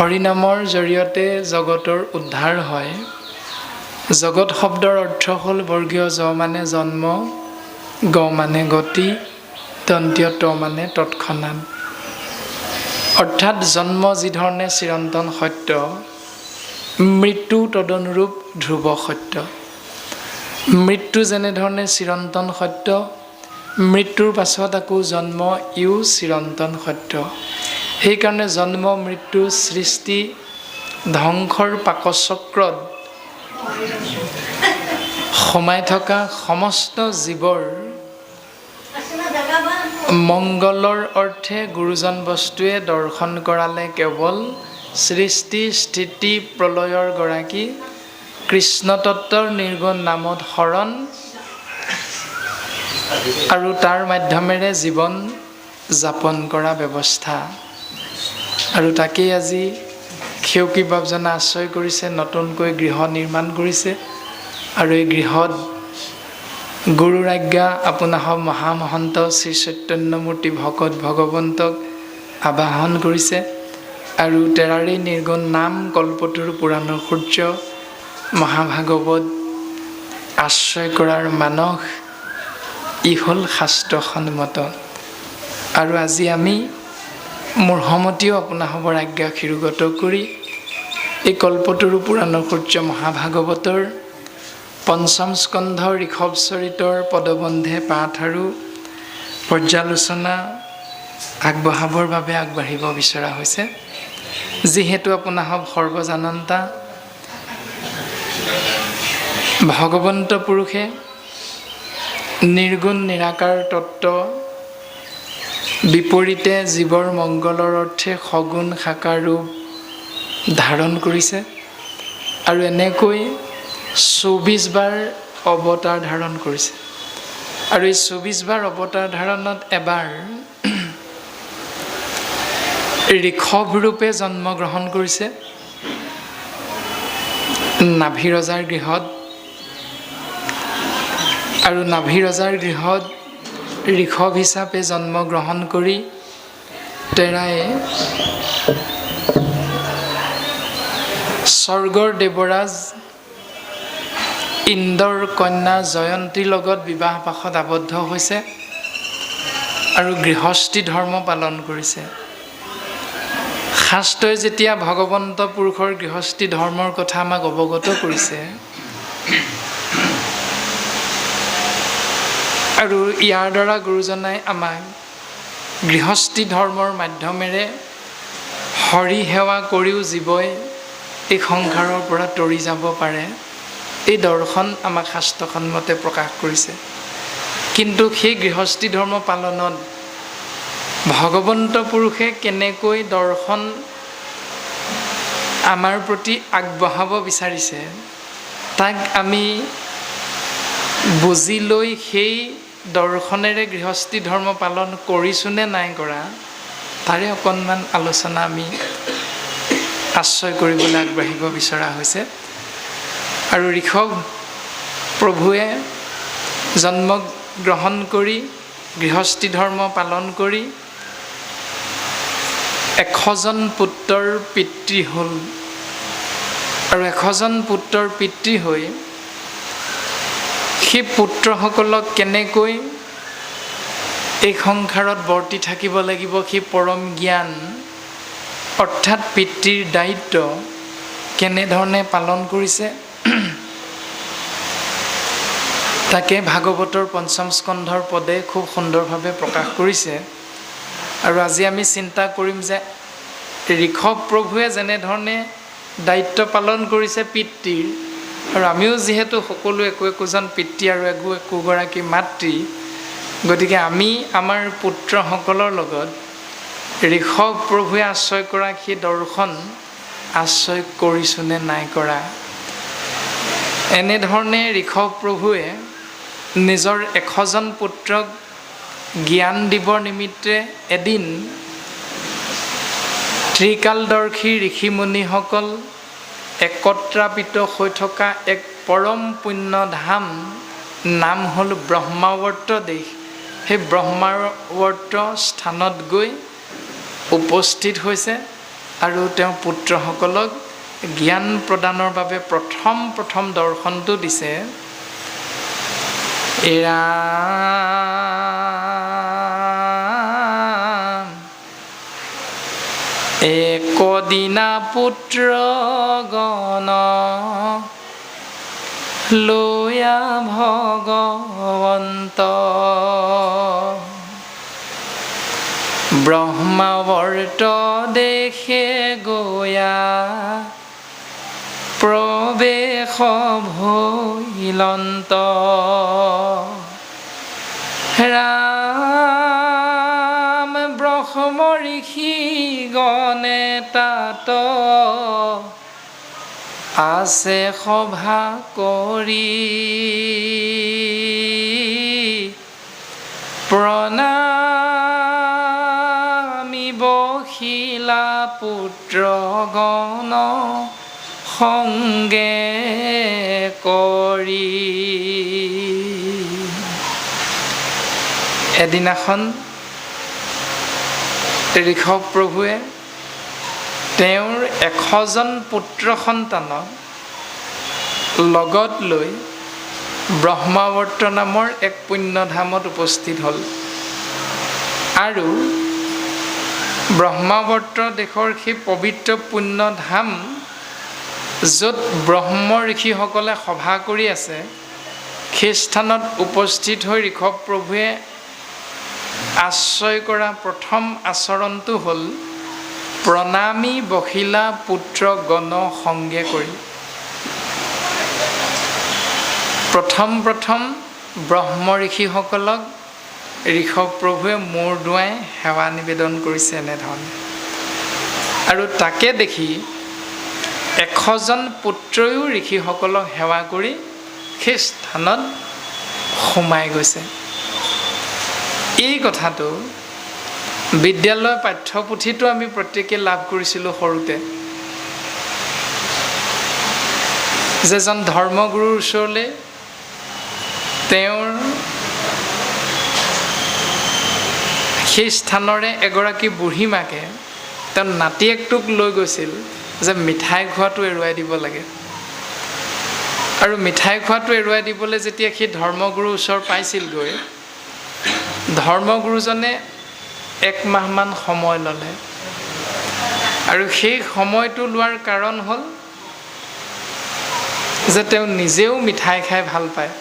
হৰিনামৰ জৰিয়তে জগতৰ উদ্ধাৰ হয়। জগত শব্দৰ অৰ্থ হ'ল বৰ্গীয় জ মানে জন্ম গ মানে গতি দন্তীয় ত মানে তৎক্ষণাত অৰ্থাৎ জন্ম যিধৰণে চিৰন্তন সত্য মৃত্যু তদনুৰূপ ধ্ৰুৱ সত্য। মৃত্যু যেনেধৰণে চিৰন্তন সত্য মৃত্যুৰ পাছত আকৌ জন্ম ইও চিৰন্তন সত্য। সেইকাৰণে জন্ম মৃত্যু সৃষ্টি ধ্বংসৰ পাকচক্ৰত সোমাই থকা সমস্ত জীৱৰ মংগলৰ অৰ্থে গুৰুজন বস্তুৱে দৰ্শন কৰালে কেৱল সৃষ্টি স্থিতি প্ৰলয়ৰ গৰাকী কৃষ্ণতত্বৰ নিৰ্গুণ নামত শৰণ আৰু তাৰ মাধ্যমেৰে জীৱন যাপন কৰা ব্যৱস্থা। আৰু তাকেই আজি সেউকী বাপজনে আশ্ৰয় কৰিছে, নতুনকৈ গৃহ নিৰ্মাণ কৰিছে। আৰু এই গৃহত গুৰুৰ আজ্ঞা আপোনাসৱ মহামহন্ত শ্ৰী চৈতন্যমূৰ্তি ভকত ভগৱন্তক আবাহন কৰিছে। আৰু তেৰাৰী নিৰ্গুণ নাম কল্পতৰু পুৰাণৰ সূৰ্য মহাভাগৱত আশ্ৰয় কৰাৰ মানস ই হ'ল শাস্ত্ৰসন্মত। আৰু আজি আমি মোৰ সমতিও আপোনাসৱৰ আজ্ঞা শিৰোগত কৰি এই কল্পতৰু পুৰাণৰ সূৰ্য মহাভাগৱতৰ পঞ্চম স্কন্ধ ঋষভ চৰিতৰ পদবন্ধে পাঠ আৰু পৰ্যালোচনা আগবঢ়াবৰ বাবে আগবাঢ়িব বিচৰা হৈছে। যিহেতু আপোনাসৱ সৰ্বজানন্তা ভগৱন্ত পুৰুষে নিৰ্গুণ নিৰাকাৰ তত্ত্ব বিপৰীতে জীৱৰ মংগলৰ অৰ্থে সগুণ শাকাৰ ৰূপ ধাৰণ কৰিছে। আৰু এনেকৈ চৌবিছ বাৰ অৱতাৰ ধাৰণ কৰিছে। আৰু এই চৌবিছ বাৰ অৱতাৰ ধাৰণত এবাৰ ঋষভ ৰূপে জন্মগ্ৰহণ কৰিছে। নাভি ৰজাৰ গৃহত। আৰু নাভি ৰজাৰ গৃহত ঋষভ হিচাপে জন্মগ্ৰহণ কৰি তেৰাই স্বৰ্গৰ দেৱৰাজ ইন্দ্ৰৰ কন্যা জয়ন্তীৰ লগত বিবাহ পাশত আবদ্ধ হৈছে আৰু গৃহস্থী ধৰ্ম পালন কৰিছে। শাস্ত্ৰই যেতিয়া ভগৱন্ত পুৰুষৰ গৃহস্থী ধৰ্মৰ কথা আমাক অৱগত কৰিছে আৰু ইয়াৰ দ্বাৰা গুৰুজনাই আমাক গৃহস্থী ধৰ্মৰ মাধ্যমেৰে হৰি সেৱা কৰিও জীৱই এই সংসাৰৰ পৰা তৰি যাব পাৰে। এই দৰ্শন আমাক শাস্ত্ৰসন্মতে প্ৰকাশ কৰিছে। কিন্তু সেই গৃহস্থী ধৰ্ম পালনত ভগৱন্ত পুৰুষে কেনেকৈ দৰ্শন আমাৰ প্ৰতি আগবঢ়াব বিচাৰিছে তাক আমি বুজি লৈ সেই দৰ্শনেৰে গৃহস্থী ধৰ্ম পালন কৰিছোঁ নে নাই কৰা তাৰে অকণমান আলোচনা আমি আশ্ৰয় কৰিবলৈ আগবাঢ়িব বিচৰা হৈছে। আৰু ঋষভ প্ৰভুৱে জন্ম গ্ৰহণ কৰি গৃহস্থী ধৰ্ম পালন কৰি এশজন পুত্ৰৰ পিতৃ হ'ল। আৰু এশজন পুত্ৰৰ পিতৃ হৈ সেই পুত্ৰসকলক কেনেকৈ এই সংসাৰত বৰ্তি থাকিব লাগিব সেই পৰম জ্ঞান অৰ্থাৎ পিতৃৰ দায়িত্ব কেনেধৰণে পালন কৰিছে? তাকে ভাগৱতৰ পঞ্চম স্কন্ধৰ পদে খুব সুন্দৰভাৱে প্ৰকাশ কৰিছে। আৰু আজি আমি চিন্তা কৰিম যে ঋষভ প্ৰভুৱে যেনেধৰণে দায়িত্ব পালন কৰিছে পিতৃৰ আৰু আমিও যিহেতু সকলো একো একোজন পিতৃ আৰু একো একোগৰাকী মাতৃ গতিকে আমি আমাৰ পুত্ৰসকলৰ লগত ঋষভ প্ৰভুৱে আশ্ৰয় কৰা সেই দৰ্শন আশ্ৰয় কৰিছোঁ নে নাই কৰা? এনেধৰণে ঋষভ প্ৰভুৱে নিজৰ এশজন পুত্ৰক জ্ঞান দিবৰ নিমিত্তে এদিন ত্ৰিকালদৰ্শী ঋষিমুনিসকল একত্ৰাপিত হৈ থকা এক পৰম পুণ্য ধাম নাম হ'ল ব্ৰহ্মাৱৰ্ত দেশ। সেই ব্ৰহ্মাৱৰ্ত স্থানত গৈ উপস্থিত হৈছে আৰু তেওঁ পুত্ৰসকলক জ্ঞান প্ৰদানৰ বাবে প্ৰথম প্ৰথম দৰ্শনটো দিছে। এৰা একদিনা পুত্ৰ গণ লয়া ভগৱন্ত। ব্ৰহ্মাৱৰ্ত দেশে গয়া প্ৰৱেশ ভৈলন্ত ৰাম ঋষি গণে তাত। আছে সভা কৰি। প্ৰণামী বশিলা পুত্ৰ গণ সংগে কৰি। এদিনাখন ঋষভ প্ৰভুৱে তেওঁৰ এশজন পুত্ৰ সন্তানক লগত লৈ ব্ৰহ্মাৱৰ্ত নামৰ এক পুণ্যধামত উপস্থিত হ'ল। আৰু ব্ৰহ্মাৱৰ্ত দেশৰ সেই পবিত্ৰ পুণ্যধাম য'ত ব্ৰহ্ম ঋষিসকলে সভা কৰি আছে সেই স্থানত উপস্থিত হৈ ঋষভ প্ৰভুৱে আশ্ৰয় কৰা প্ৰথম আচৰণটো হ'ল প্ৰণামী বখিলা পুত্ৰ গণ সংগে কৰি। প্ৰথম প্ৰথম ব্ৰহ্ম ঋষিসকলক ঋষভ প্ৰভুৱে মূৰ দুৱাই সেৱা নিবেদন কৰিছে এনেধৰণে আৰু তাকে দেখি এশজন পুত্ৰয়ো ঋষিসকলক সেৱা কৰি সেই স্থানত সোমাই গৈছে। এই কথাটো বিদ্যালয় পাঠ্যপুথিটো আমি প্ৰত্যেকে লাভ কৰিছিলোঁ সৰুতে। যে এজন ধৰ্মগুৰুৰ ওচৰলৈ তেওঁৰ সেই স্থানৰে এগৰাকী বুঢ়ী মাকে তেওঁ নাতিয়েকটোক লৈ গৈছিল যে মিঠাই খোৱাটো এৰুৱাই দিব লাগে। আৰু মিঠাই খোৱাটো এৰুৱাই দিবলৈ যেতিয়া সেই ধৰ্মগুৰুৰ ওচৰ পাইছিলগৈ ধৰ্মগুৰুজনে এক মাহমান সময় ল'লে। আৰু সেই সময়টো লোৱাৰ কাৰণ হ'ল যে তেওঁ নিজেও মিঠাই খাই ভাল পায়।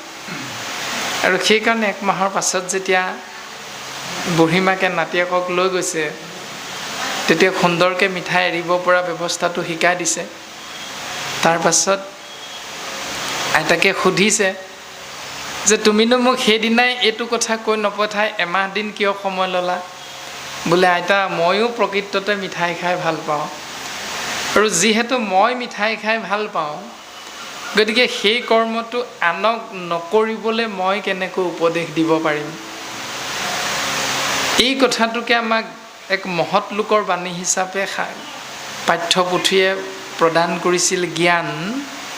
আৰু সেইকাৰণে এক মাহৰ পাছত যেতিয়া বুঢ়ীমাকে নাতিয়েকক লৈ গৈছে তেতিয়া সুন্দৰকৈ মিঠাই এৰিব পৰা ব্যৱস্থাটো শিকাই দিছে। তাৰ পাছত আইতাকে সুধিছে যে তুমিনো মোক সেইদিনাই এইটো কথা কৈ নপঠাই এমাহ দিন কিয় সময় ল'লা? বোলে আইতা ময়ো প্ৰকৃততে মিঠাই খাই ভাল পাওঁ। আৰু যিহেতু মই মিঠাই খাই ভাল পাওঁ গতিকে সেই কৰ্মটো আনক নকৰিবলৈ মই কেনেকৈ উপদেশ দিব পাৰিম? এই কথাটোকে আমাক এক মহৎ লোকৰ বাণী হিচাপে পাঠ্যপুথিয়ে প্ৰদান কৰিছিল জ্ঞান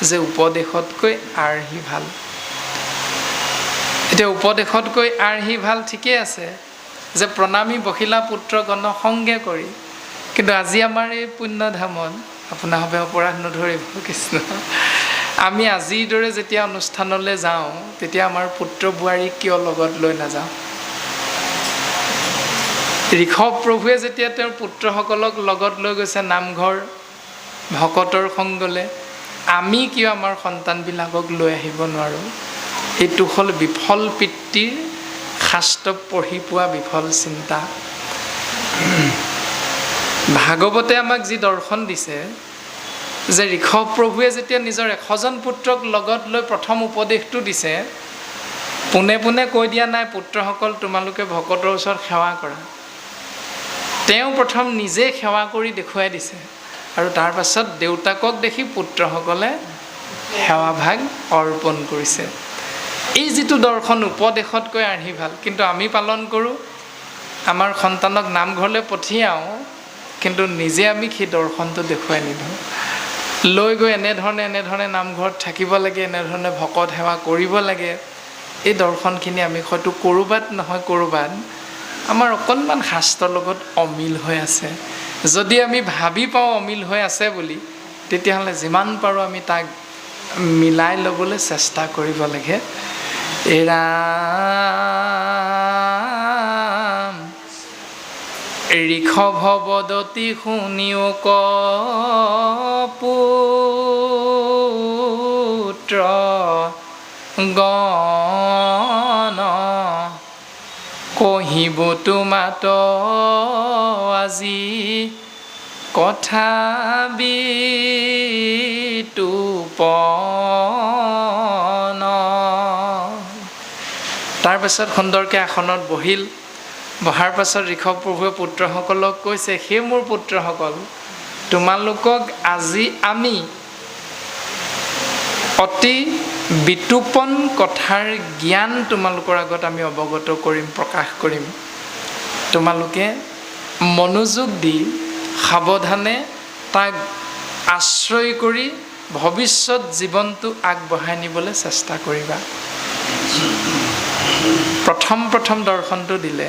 যে উপদেশতকৈ আৰ্হি ভাল। এতিয়া উপদেশতকৈ আৰ্হি ভাল ঠিকেই আছে যে প্ৰণামী বখিলা পুত্ৰ গণ সংগে কৰি কিন্তু আজি আমাৰ এই পুণ্যধামত আপোনাৰভাৱে অপৰাধ নধৰিব কৃষ্ণ। আমি আজিৰ দৰে যেতিয়া অনুষ্ঠানলৈ যাওঁ তেতিয়া আমাৰ পুত্ৰ বোৱাৰীক কিয় লগত লৈ নাযাওঁ? ঋষভ প্ৰভুৱে যেতিয়া তেওঁৰ পুত্ৰসকলক লগত লৈ গৈছে নামঘৰ ভকতৰ সংগলৈ আমি কিয় আমাৰ সন্তানবিলাকক লৈ আহিব নোৱাৰোঁ? এইটো হ'ল বিফল পিতৃৰ শাস্ত্ৰ পঢ়ি পোৱা বিফল চিন্তা। ভাগৱতে আমাক যি দৰ্শন দিছে যে ঋষভ প্ৰভুৱে যেতিয়া নিজৰ এশজন পুত্ৰক লগত লৈ প্ৰথম উপদেশটো দিছে পোনে পোনে কৈ দিয়া নাই পুত্ৰসকল তোমালোকে ভকতৰ ওচৰত সেৱা কৰা। তেওঁ প্ৰথম নিজে সেৱা কৰি দেখুৱাই দিছে আৰু তাৰ পাছত দেউতাকক দেখি পুত্ৰসকলে সেৱাভাগ অৰ্পণ কৰিছে। এই যিটো দৰ্শন উপদেশতকৈ আৰ্হি ভাল। কিন্তু আমি পালন কৰোঁ আমাৰ সন্তানক নামঘৰলৈ পঠিয়াওঁ কিন্তু নিজে আমি সেই দৰ্শনটো দেখুৱাই নিদিওঁ। লৈ গৈ এনেধৰণে এনেধৰণে নামঘৰত থাকিব লাগে এনেধৰণে ভকত সেৱা কৰিব লাগে এই দৰ্শনখিনি আমি হয়তো ক'ৰবাত নহয় ক'ৰবাত আমাৰ অকণমান শাস্ত্ৰৰ লগত অমিল হৈ আছে। যদি আমি ভাবি পাওঁ অমিল হৈ আছে বুলি তেতিয়াহ'লে যিমান পাৰোঁ আমি তাক মিলাই ল'বলৈ চেষ্টা কৰিব লাগে। এৰাম। ঋষভ বদতি শুনিও পুত্ৰ গণ। কহিব তোমাত আজি কথা বিতুপন তাৰপাছত সুন্দৰকৈ আসনত বহিল। বহাৰ পাছত ঋষভ প্ৰভুৱে পুত্ৰসকলক কৈছে সেই মোৰ পুত্ৰসকল তোমালোকক আজি আমি অতি বিতোপন কথাৰ জ্ঞান তোমালোকৰ আগত আমি অৱগত কৰিম প্ৰকাশ কৰিম। তোমালোকে মনোযোগ দি সাৱধানে তাক আশ্ৰয় কৰি ভৱিষ্যত জীৱনটো আগবঢ়াই নিবলৈ চেষ্টা কৰিবা। প্ৰথম প্ৰথম দৰ্শনটো দিলে।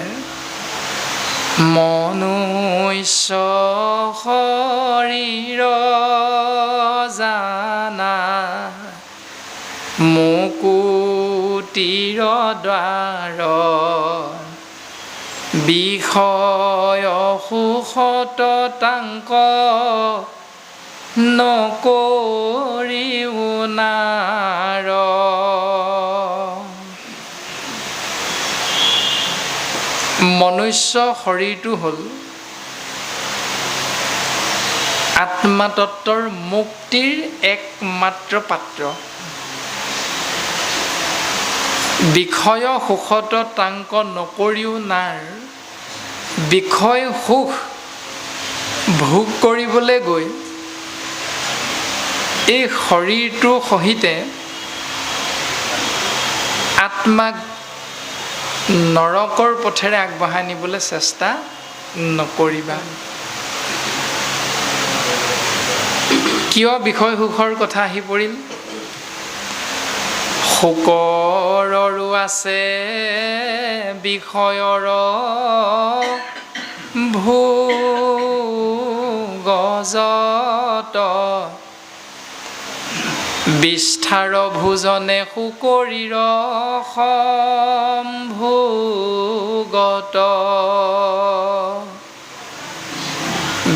মনুষ্য শৰীৰ জানা মুকুতিৰ দ্বাৰ বিষয় সুখত তাংক নকৰিও নাৰ। মনুষ্য শৰীৰটো হ'ল আত্মাতত্বৰ মুক্তিৰ একমাত্ৰ পাত্ৰ। বিষয় সুখত তাংক নকৰিও নাৰ বিষয় সুখ ভোগ কৰিবলৈ গৈ এই শৰীৰটোৰ সহিতে আত্মাক নৰকৰ পথেৰে আগবঢ়াই নিবলৈ চেষ্টা নকৰিবা। কিয় বিষয় সুখৰ কথা আহি পৰিল? শোকৰৰো আছে বিষয়ৰ ভোগজত বিস্থাৰ ভোজনে সুকৰীৰ সম্ভোগত।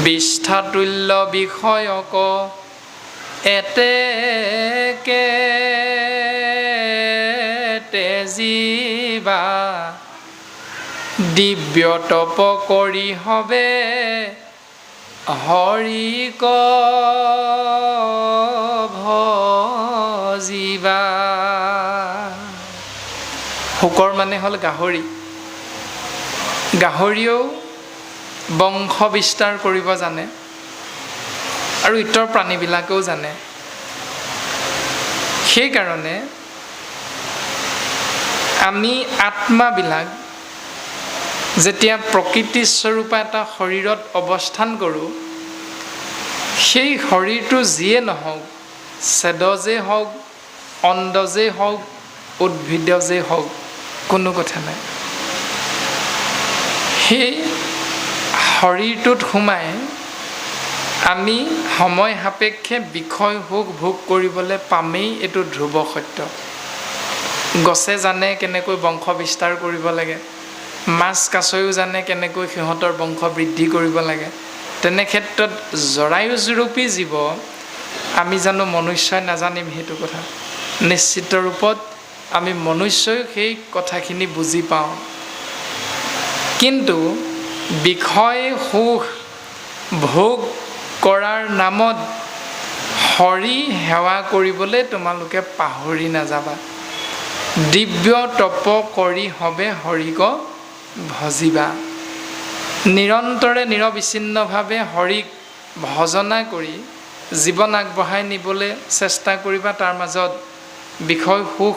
বিষ্ঠাতুল্য বিষয়ক এতেকে তেজীবা। দিব্য তপ কৰি হবে হৰিক ভজিবা শুকৰ মানে হ'ল গাহৰি। গাহৰিয়েও বংশ বিস্তাৰ কৰিব জানে আৰু ইতৰ প্ৰাণীবিলাকেও জানে। সেইকাৰণে আমি আত্মাবিলাক যেতিয়া প্ৰকৃতিস্বৰূপা এটা শৰীৰত অৱস্থান কৰোঁ সেই শৰীৰটো যিয়ে নহওক চেদজেই হওক অণ্ডজেই হওক উদ্ভিদজেই হওক কোনো কথা নাই। সেই শৰীৰটোত সোমাই আমি সময় সাপেক্ষে বিষয় সুখ ভোগ কৰিবলৈ পামেই এইটো ধ্ৰুৱ সত্য। গছে জানে কেনেকৈ বংশ বিস্তাৰ কৰিব লাগে। মাছ কাছয়ো জানে কেনেকৈ সিহঁতৰ বংশ বৃদ্ধি কৰিব লাগে। তেনে ক্ষেত্ৰত জৰায়ুজৰূপী জীৱ আমি জানো মনুষ্যই নাজানিম সেইটো কথা। নিশ্চিত ৰূপত আমি মনুষ্যই সেই কথাখিনি বুজি পাওঁ। কিন্তু বিষয় সুখ ভোগ কৰাৰ নামত হৰি সেৱা কৰিবলৈ তোমালোকে পাহৰি নাযাবা। দিব্য তপ কৰি হবে হৰিক ভজিবা। নিৰন্তৰে নিৰবিচ্ছিন্নভাৱে হৰিক ভজনা কৰি জীৱন আগবঢ়াই নিবলৈ চেষ্টা কৰিবা। তাৰ মাজত বিষয় সুখ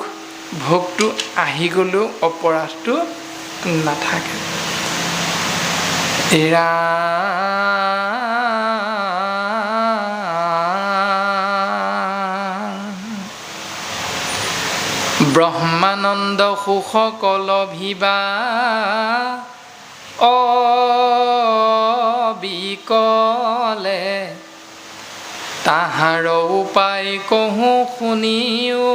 ভোগটো আহি গ'লেও অপৰাধটো নাথাকে। ব্ৰহ্মানন্দ সুখকল ভিবা অবিক তাহাৰ উপায় কহোঁ শুনিও।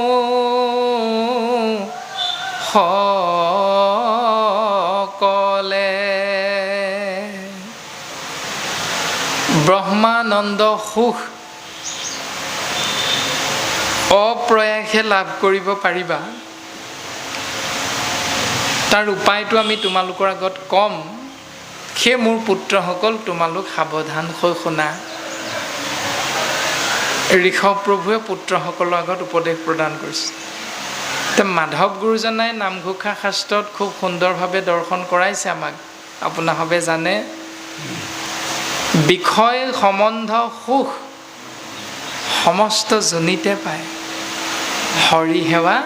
সকলে। ব্ৰহ্মানন্দ সুখ। অপ্ৰয়াসে লাভ কৰিব পাৰিবা। তাৰ উপায়টো আমি তোমালোকৰ আগত ক'ম। সেই মোৰ পুত্ৰসকল তোমালোক সাৱধান হৈ শুনা। ঋষভ প্ৰভুৱে পুত্ৰসকলৰ আগত উপদেশ প্ৰদান কৰিছে। এতিয়া মাধৱ গুৰুজনাই নামঘোষা শাস্ত্ৰত খুব সুন্দৰভাৱে দৰ্শন কৰাইছে আমাক। আপোনাসবে জানে বিষয় সম্বন্ধ সুখ সমস্ত জনিতে পায়। হৰি সেৱা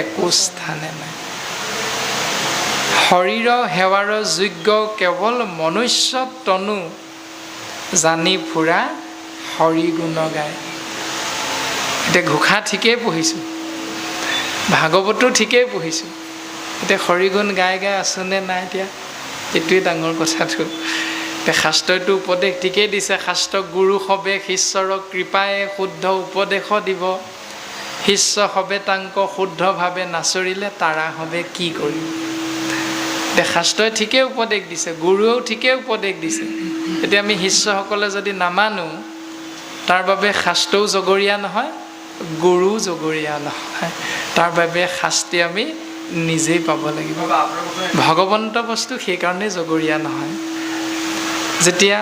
একো স্থানে নাই। শৰীৰ সেৱাৰ যোগ্য কেৱল মনুষ্য তনু জানি ফুৰা হৰি গুণ গায়। এতিয়া ঘোষা ঠিকেই পঢ়িছোঁ। ভাগৱতো ঠিকেই পঢ়িছোঁ। এতিয়া হৰিগুণ গাই গাই আছোনে নাই এতিয়া? এইটোৱে ডাঙৰ কথাটো। এতিয়া শাস্ত্ৰটো উপদেশ ঠিকেই দিছে। শাস্ত্ৰ গুৰু সবে শিষ্যৰক কৃপায়ে শুদ্ধ উপদেশ দিব। শিষ্য সবে তাংক শুদ্ধভাৱে নাচৰিলে তাৰা সবে কি কৰিম এতিয়া শাস্ত্ৰই ঠিকেই উপদেশ দিছে। গুৰুৱেও ঠিকেই উপদেশ দিছে। এতিয়া আমি শিষ্যসকলে যদি নামানো তাৰ বাবে শাস্ত্ৰও জগৰীয়া নহয় গুৰু জগৰীয়া নহয়। তাৰ বাবে শাস্তি আমি নিজেই পাব লাগিব। ভগৱন্ত বস্তু সেইকাৰণে জগৰীয়া নহয়। যেতিয়া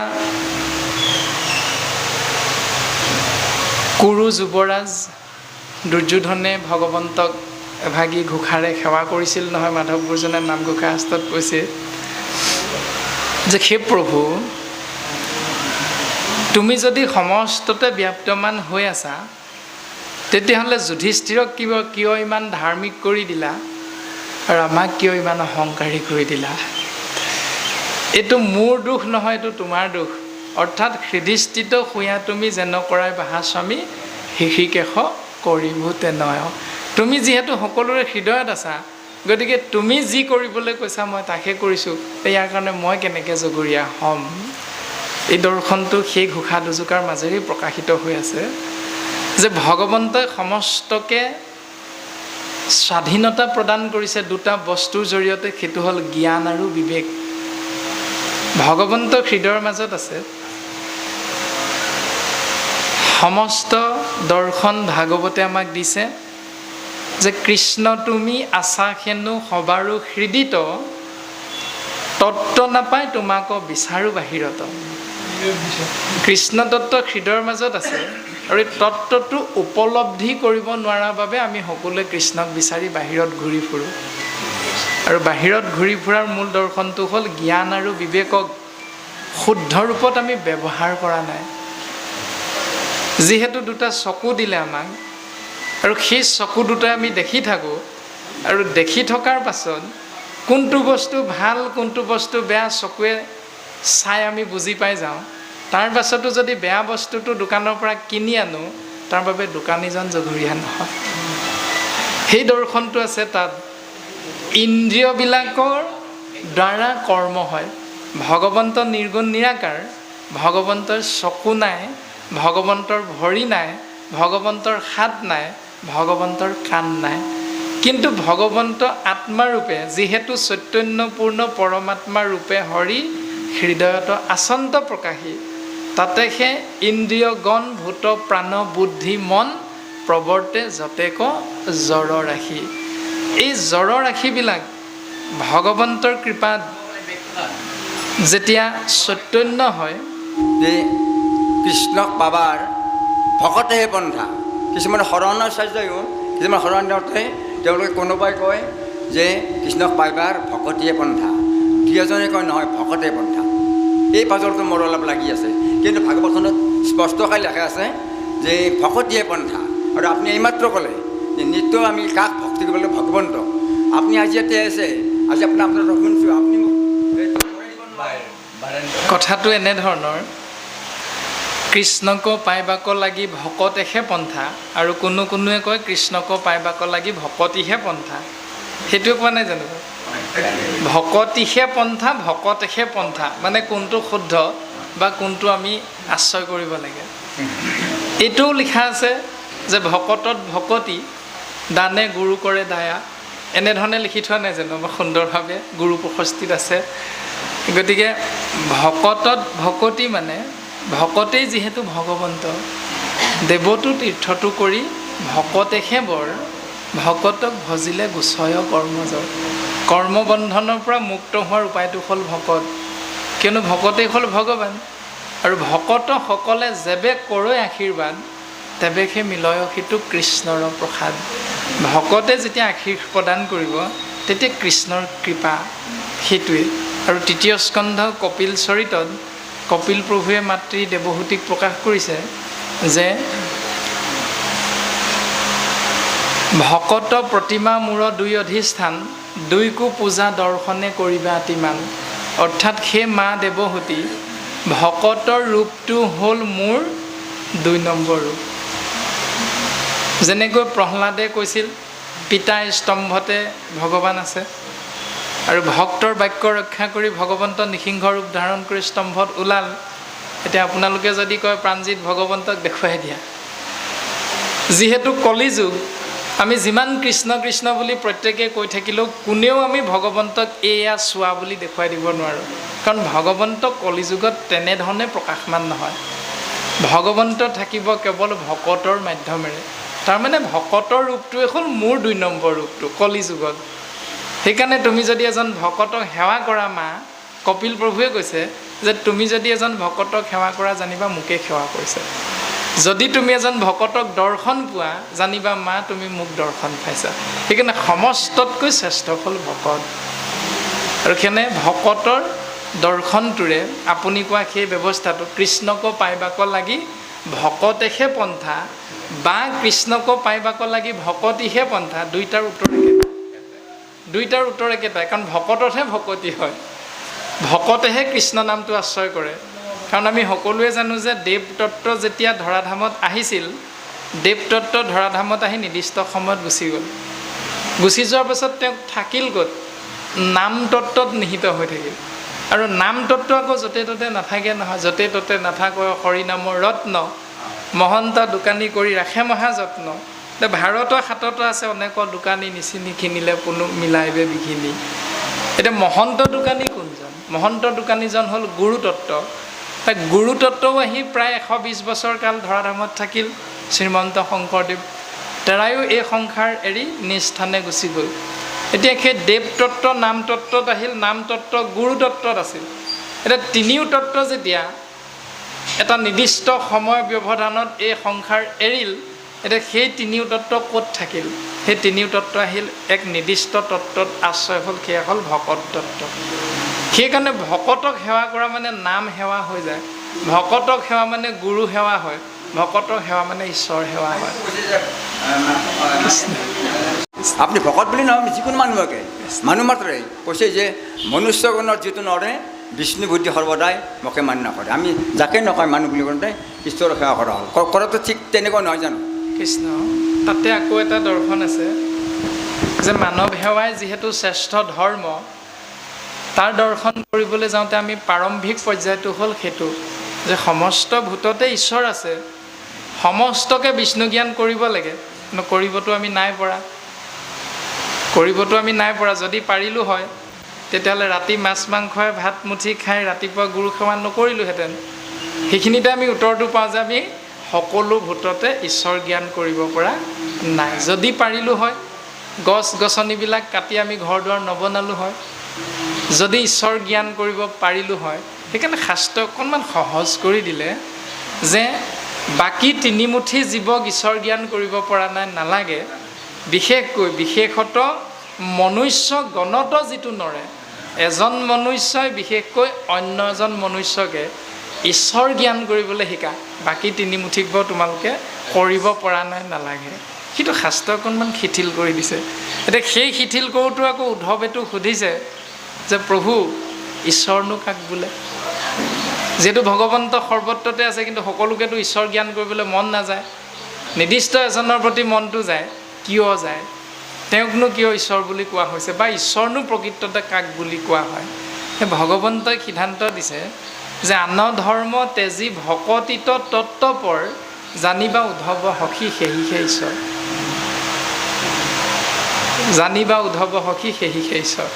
কুৰু যুৱৰাজ দুৰ্যোধনে ভগৱন্তক এভাগী ঘোষাৰে সেৱা কৰিছিল নহয় মাধৱ গুৰুজনে নামঘোষা শাস্ত্ৰত কৈছে যে সেই প্ৰভু তুমি যদি সমস্ততে ব্যাপ্তমান হৈ আছা তেতিয়াহ'লে যুধিষ্ঠিৰক কিয় কিয় ইমান ধাৰ্মিক কৰি দিলা আৰু আমাক কিয় ইমান অহংকাৰী কৰি দিলা? এইটো মোৰ দুখ নহয় এইটো তোমাৰ দুখ। অৰ্থাৎ হৃদিস্থিত শুয়া তুমি যেন কৰাই বাহা স্বামী শিশিকেশ কৰিবো তেনেয়। তুমি যিহেতু সকলোৰে হৃদয়ত আছা গতিকে তুমি যি কৰিবলৈ কৈছা মই তাকে কৰিছোঁ। ইয়াৰ কাৰণে মই কেনেকৈ জগৰীয়া হ'ম? এই দৰ্শনটো সেই ঘোষা দুজোকাৰ মাজেৰেই প্ৰকাশিত হৈ আছে যে ভগৱন্তই সমস্তকে স্বাধীনতা প্ৰদান কৰিছে দুটা বস্তুৰ জৰিয়তে সেইটো হ'ল জ্ঞান আৰু বিবেক। ভগৱন্ত হৃদয়ৰ মাজত আছে সমস্ত দৰ্শন ভাগৱতে আমাক দিছে যে কৃষ্ণ তুমি আছা হেনো সবাৰো হৃদিত তত্ত্ব নাপায় তোমাকো বিচাৰো বাহিৰত। কৃষ্ণ তত্ত্ব হৃদয়ৰ মাজত আছে আৰু এই তত্ত্বটো উপলব্ধি কৰিব নোৱাৰাৰ বাবে আমি সকলোৱে কৃষ্ণক বিচাৰি বাহিৰত ঘূৰি ফুৰোঁ। আৰু বাহিৰত ঘূৰি ফুৰাৰ মূল দৰ্শনটো হ'ল জ্ঞান আৰু বিবেকক শুদ্ধ ৰূপত আমি ব্যৱহাৰ কৰা নাই। যিহেতু দুটা চকু দিলে আমাক আৰু সেই চকু দুটাই আমি দেখি থাকোঁ আৰু দেখি থকাৰ পাছত কোনটো বস্তু ভাল কোনটো বস্তু বেয়া চকুৱে চাই আমি বুজি পাই যাওঁ। তাৰ পাছতো যদি বেয়া বস্তুটো দোকানৰ পৰা কিনি আনো, তাৰ বাবে দোকানীজন জগৰীয়া নহয়। সেই দৰ্শনটো আছে তাত। ইন্দ্ৰিয়বিলাকৰ দ্বাৰা কৰ্ম হয়। ভগৱন্ত নিৰ্গুণ নিৰাকাৰ, ভগৱন্তৰ চকু নাই, ভগৱন্তৰ ভৰি নাই, ভগৱন্তৰ হাত নাই, ভগৱন্তৰ কাণ নাই। কিন্তু ভগৱন্ত আত্মাৰূপে, যিহেতু চৈতন্যপূৰ্ণ পৰমাত্মা ৰূপে হৰি, হৃদয়ত আচন্ত প্ৰকাশী তাতে সেই ইন্দ্ৰিয় গণ ভূত প্ৰাণ বুদ্ধি মন প্ৰৱৰ্তে যতেক জড় ৰাশি। এই জড় ৰাশিবিলাক ভগৱন্তৰ কৃপাত যেতিয়া চৈতন্য হয় যে কৃষ্ণক পাবাৰ ভকতেহে পন্থা কিছুমান শৰণাচাৰ্যও কিছুমান শৰণতে তেওঁলোকে কোনোবাই কয় যে কৃষ্ণক পাইবাৰ ভকতিয়ে পন্থা দুই কয় নহয় ভকতে পন্থা এই পাজৰটো মোৰ অলপ লাগি আছে। কিন্তু ভাগৱতখনত স্পষ্টকৈ লেখা আছে যে ভকতিয়ে পন্থা। আৰু আপুনি এইমাত্ৰ ক'লে যে নিত্য আমি কাক ভক্তি কৰিব লাগিব ভগৱন্ত। আপুনি আজি ইয়াতে আছে। আজি আপোনাৰ আপোনাৰ শুনিছোঁ। আপুনি মোক কথাটো এনেধৰণৰ কৃষ্ণক পাইবাক লাগি ভকতেহে পন্থা আৰু কোনো কোনোৱে কয় কৃষ্ণক পাইবাক লাগি ভকতিহে পন্থা। সেইটোৱে কোৱা নাই জানো? ভকতিহে পন্থা ভকতেহে পন্থা। মানে কোনটো শুদ্ধ বা কোনটো আমি আশ্ৰয় কৰিব লাগে। এইটোও লিখা আছে যে ভকতত ভকতি দানে গুৰু কৰে দায়া। এনেধৰণে লিখি থোৱা নাই জানো? আমাৰ সুন্দৰভাৱে গুৰু প্ৰশস্তিত আছে। গতিকে ভকতত ভকতি মানে ভকতেই যিহেতু ভগৱন্ত দেৱতো তীৰ্থটো কৰি ভকতেহে বৰ ভকতক ভজিলে গোচয় কৰ্মজৰ কৰ্মবন্ধনৰ পৰা মুক্ত হোৱাৰ উপায়টো হ'ল ভকত। কিয়নো ভকতেই হ'ল ভগৱান। আৰু ভকতসকলে যেবে কৰৈ আশীৰ্বাদ তেবে সেই মিলয় সিটো কৃষ্ণৰ প্ৰসাদ। ভকতে যেতিয়া আশীষ প্ৰদান কৰিব তেতিয়া কৃষ্ণৰ কৃপা সেইটোৱে। আৰু তৃতীয় স্কন্ধ কপিল চৰিতত কপিল প্ৰভুৱে মাতৃ দেৱহূতিক প্ৰকাশ কৰিছে যে ভকত প্ৰতিমা মূৰ দুই অধিষ্ঠান দুইকো পূজা দৰ্শনে কৰিবা অতিমান অৰ্থাৎ সেই মা দেৱহূতি ভকতৰ ৰূপটো হ'ল মোৰ দুই নম্বৰ ৰূপ। যেনেকৈ প্ৰহ্লাদে কৈছিল পিতা স্তম্ভতে ভগৱান আছে। আৰু ভক্তৰ বাক্য ৰক্ষা কৰি ভগৱন্ত নিসিংহ ৰূপ ধাৰণ কৰি স্তম্ভত ওলাল এতিয়া আপোনালোকে যদি কয় প্ৰাণজিত ভগৱন্তক দেখুৱাই দিয়া। যিহেতু কলিযুগ আমি যিমান কৃষ্ণ কৃষ্ণ বুলি প্ৰত্যেকে কৈ থাকিলেও কোনেও আমি ভগৱন্তক এয়া চোৱা বুলি দেখুৱাই দিব নোৱাৰোঁ। কাৰণ ভগৱন্ত কলিযুগত তেনেধৰণে প্ৰকাশমান নহয়। ভগৱন্ত থাকিব কেৱল ভকতৰ মাধ্যমেৰে। তাৰমানে ভকতৰ ৰূপটোৱে হ'ল মোৰ দুই নম্বৰ ৰূপটো কলিযুগত। সেইকাৰণে তুমি যদি এজন ভকতক সেৱা কৰা মা কপিল প্ৰভুৱে কৈছে যে তুমি যদি এজন ভকতক সেৱা কৰা জানিবা মোকে সেৱা কৰিছে। যদি তুমি এজন ভকতক দৰ্শন পোৱা জানিবা মা তুমি মোক দৰ্শন পাইছা। সেইকাৰণে সমস্ততকৈ শ্ৰেষ্ঠ হ'ল ভকত। আৰু সেনে ভকতৰ দৰ্শনটোৰে আপুনি কোৱা সেই ব্যৱস্থাটো কৃষ্ণক পাইবাক লাগি ভকতেহে পন্থা বা কৃষ্ণক পাইবাক লাগি ভকতিহে পন্থা দুইটাৰ উত্তৰ একেটাই দুইটাৰ উত্তৰ একেটাই কাৰণ ভকততহে ভকতি হয়। ভকতেহে কৃষ্ণ নামটো আশ্ৰয় কৰে। কাৰণ আমি সকলোৱে জানো যে দেৱতত্ত্ব যেতিয়া ধৰাধামত আহিছিল দেৱতত্ত্ব ধৰাধামত আহি নিৰ্দিষ্ট সময়ত গুচি গ'ল। গুচি যোৱাৰ পাছত তেওঁক থাকিল ক'ত? নাম তত্ত্বত নিহিত হৈ থাকিল। আৰু নাম তত্ত্ব আকৌ য'তে ত'তে নাথাকে নহয় য'তে ত'তে নাথাকৈ হৰিনামৰ ৰত্ন মহন্ত দোকানী কৰি ৰাখে মহাযত্ন। এতিয়া ভাৰতৰ হাততো আছে অনেক দোকানী নিচিনি কিনিলে কোনো মিলাইবে বিঘিনি। এতিয়া মহন্ত দোকানী কোনজন? মহন্ত দোকানীজন হ'ল গুৰুতত্ত্ব। তাক গুৰুতত্ত্বও আহি প্ৰায় এশ বিছ বছৰ কাল ধৰাধামত থাকিল শ্ৰীমন্ত শংকৰদেৱ। তেৰায়ো এই সংসাৰ এৰি স্থানে গুচি গ'ল। এতিয়া সেই দেৱতত্ত্ব নাম তত্ত্বত আহিল নাম তত্ত্ব গুৰুতত্ত্বত আছিল। এতিয়া তিনিও তত্ত্ব যেতিয়া এটা নিৰ্দিষ্ট সময় ব্যৱধানত এই সংসাৰ এৰিল এতিয়া সেই তিনিও তত্ত্ব ক'ত থাকিল? সেই তিনিও তত্ত্ব আহিল এক নিৰ্দিষ্ট তত্ত্বত আশ্ৰয় হ'ল সেয়া হ'ল ভকত তত্ত্ব সেইকাৰণে ভকতক সেৱা কৰা মানে নাম সেৱা হৈ যায়। ভকতক সেৱা মানে গুৰু সেৱা হয়। ভকতক সেৱা মানে ঈশ্বৰ সেৱা হয়। আপুনি ভকত বুলি নহয় যিকোনো মানুহকে। মানুহ মাত্ৰে কৈছে যে মনুষ্যগণৰ যিটো নৰে বিষ্ণু বুদ্ধি সৰ্বদাই মোকে মান্য কৰে। আমি যাকে নকয় মানুহ বুলি কওঁতে ঈশ্বৰৰ সেৱা কৰা হ'ল। কৰাটো ঠিক তেনেকুৱা নহয় জানো? কৃষ্ণ তাতে আকৌ এটা দৰ্শন আছে যে মানৱ সেৱাই যিহেতু শ্ৰেষ্ঠ ধৰ্ম তাৰ দৰ্শন কৰিবলৈ যাওঁতে আমি প্ৰাৰম্ভিক পৰ্যায়টো হ'ল সেইটো যে সমস্ত ভূততে ঈশ্বৰ আছে সমস্তকে বিষ্ণু জ্ঞান কৰিব লাগে কৰিবতো আমি নাই পৰা। কৰিবতো আমি নাই পৰা যদি পাৰিলোঁ হয় তেতিয়াহ'লে ৰাতি মাছ মাংসই ভাত মুঠি খাই ৰাতিপুৱা গুৰু সেৱা নকৰিলোহেঁতেন। সেইখিনিতে আমি উত্তৰটো পাওঁ যে আমি সকলো ভূততে ঈশ্বৰ জ্ঞান কৰিব পৰা নাই। যদি পাৰিলোঁ হয় গছ গছনিবিলাক কাটি আমি ঘৰ দুৱাৰ নবনালোঁ হয়। যদি ঈশ্বৰ জ্ঞান কৰিব পাৰিলোঁ হয় সেইকাৰণে শাস্ত্ৰই অকণমান সহজ কৰি দিলে যে বাকী তিনিমুঠি জীৱক ঈশ্বৰ জ্ঞান কৰিব পৰা নাই নালাগে। বিশেষকৈ বিশেষত মনুষ্য গণত যিটো নৰে এজন মনুষ্যই বিশেষকৈ অন্য এজন মনুষ্যকে ঈশ্বৰ জ্ঞান কৰিবলৈ শিকা। বাকী তিনিমুঠিক বাৰু তোমালোকে কৰিব পৰা নাই নালাগে। সেইটো শাস্ত্ৰ অকণমান শিথিল কৰি দিছে। এতিয়া সেই শিথিল কৰোঁতো আকৌ উদ্ধৱেতো সুধিছে যে প্ৰভু ঈশ্বৰনো কাক বোলে? যিহেতু ভগৱন্ত সৰ্বত্ৰতে আছে, কিন্তু সকলোকেতো ঈশ্বৰ জ্ঞান কৰিবলৈ মন নাযায়। নিৰ্দিষ্ট এজনৰ প্ৰতি মনটো যায়, কিয় যায়? তেওঁকনো কিয় ঈশ্বৰ বুলি কোৱা হৈছে বা ঈশ্বৰনো প্ৰকৃততে কাক বুলি কোৱা হয়? সেই ভগৱন্তই সিদ্ধান্ত দিছে যে আন ধৰ্ম তেজী ভকতিত তত্ত্বপৰ জানিবা উদ্ধৱ সখী সেহি সেই ঈশ্বৰ। জানিবা উদ্ধৱ সখী সেহি সেই ঈশ্বৰ।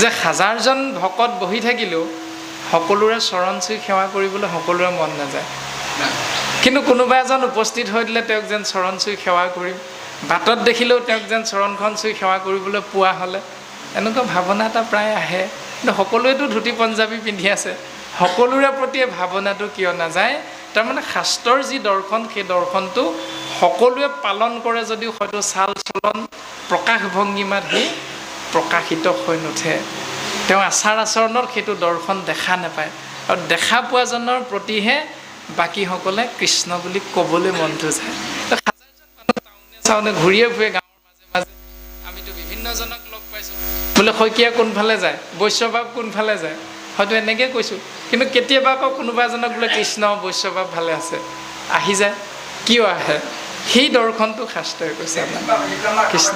যে হাজাৰজন ভকত বহি থাকিলেও সকলোৰে চৰণ চুই সেৱা কৰিবলৈ সকলোৰে মন নাযায়। কিন্তু কোনোবা এজন উপস্থিত হৈ দিলে তেওঁক যেন চৰণ চুই সেৱা কৰিম বাটত দেখিলেও তেওঁক যেন চৰণখন চুই সেৱা কৰিবলৈ পোৱা হ'লে এনেকুৱা ভাৱনা এটা প্ৰায় আহে। কিন্তু সকলোৱেতো ধুতি পঞ্জাবী পিন্ধি আছে সকলোৰে প্ৰতি ভাৱনাটো কিয় নাযায়? তাৰমানে শাস্ত্ৰৰ যি দৰ্শন সেই দৰ্শনটো সকলোৱে পালন কৰে যদিও হয়তো চাল চলন প্ৰকাশ ভংগীমাত সি প্ৰকাশিত হৈ নুঠে। তেওঁ আচাৰ আচৰণত সেইটো দৰ্শন দেখা নাপায়। আৰু দেখা পোৱাজনৰ প্ৰতিহে বাকীসকলে কৃষ্ণ বুলি ক'বলৈ মনটো যায় ঘূৰিয়ে ফুৰে গাঁৱৰ মাজে মাজে। আমিতো বিভিন্নজনক লগ পাইছোঁ। বোলে শইকীয়া কোনফালে যায়? বৈশ্যভাৱ কোনফালে যায়? হয়তো এনেকৈ কৈছোঁ। কিন্তু কেতিয়াবা আকৌ কোনোবা এজনক বোলে কৃষ্ণ বৈশ্যভাৱ ভালে আছে। আহি যায়। কিয় আহে? সেই দৰ্শনটো শাস্ত্ৰই কৈছে। আমাৰ কৃষ্ণ।